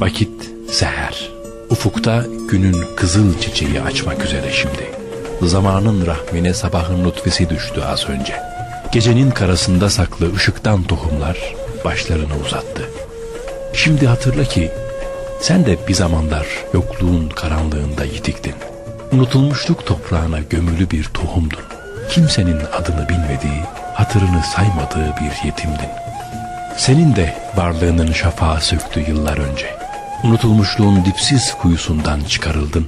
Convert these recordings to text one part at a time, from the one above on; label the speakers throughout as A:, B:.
A: Vakit seher. Ufukta günün kızıl çiçeği açmak üzere şimdi. Zamanın rahmine sabahın lütfesi düştü az önce. Gecenin karasında saklı ışıktan tohumlar başlarını uzattı. Şimdi hatırla ki sen de bir zamanlar yokluğun karanlığında yitiktin. Unutulmuşluk toprağına gömülü bir tohumdun. Kimsenin adını bilmediği, hatırını saymadığı bir yetimdin. Senin de varlığının şafağı söktü yıllar önce. Unutulmuşluğun dipsiz kuyusundan çıkarıldın.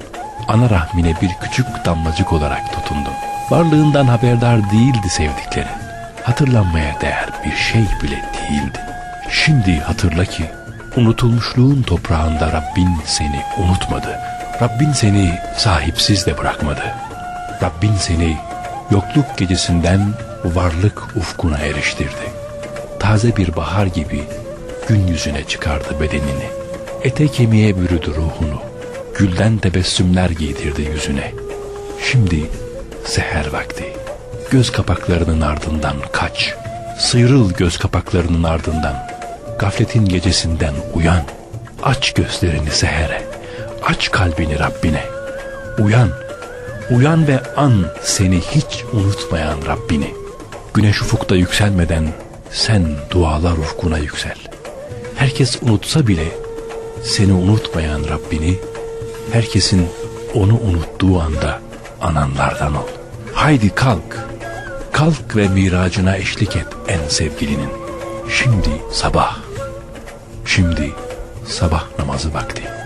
A: Ana rahmine bir küçük damlacık olarak tutundun. Varlığından haberdar değildi sevdiklerin. Hatırlanmaya değer bir şey bile değildi. Şimdi hatırla ki unutulmuşluğun toprağında Rabbin seni unutmadı. Rabbin seni sahipsiz de bırakmadı. Rabbin seni yokluk gecesinden varlık ufkuna eriştirdi. Taze bir bahar gibi gün yüzüne çıkardı bedenini. Ete kemiğe bürüdü ruhunu. Gülden tebessümler giydirdi yüzüne. Şimdi seher vakti. Göz kapaklarının ardından kaç. Sıyrıl göz kapaklarının ardından. Gafletin gecesinden uyan. Aç gözlerini sehere. Aç kalbini Rabbine. Uyan. Uyan ve an seni hiç unutmayan Rabbini. Güneş ufukta yükselmeden sen dualar ufkuna yüksel. Herkes unutsa bile seni unutmayan Rabbini, herkesin onu unuttuğu anda ananlardan ol. Haydi kalk, kalk ve miracına eşlik et en sevgilinin. Şimdi sabah, şimdi sabah namazı vakti.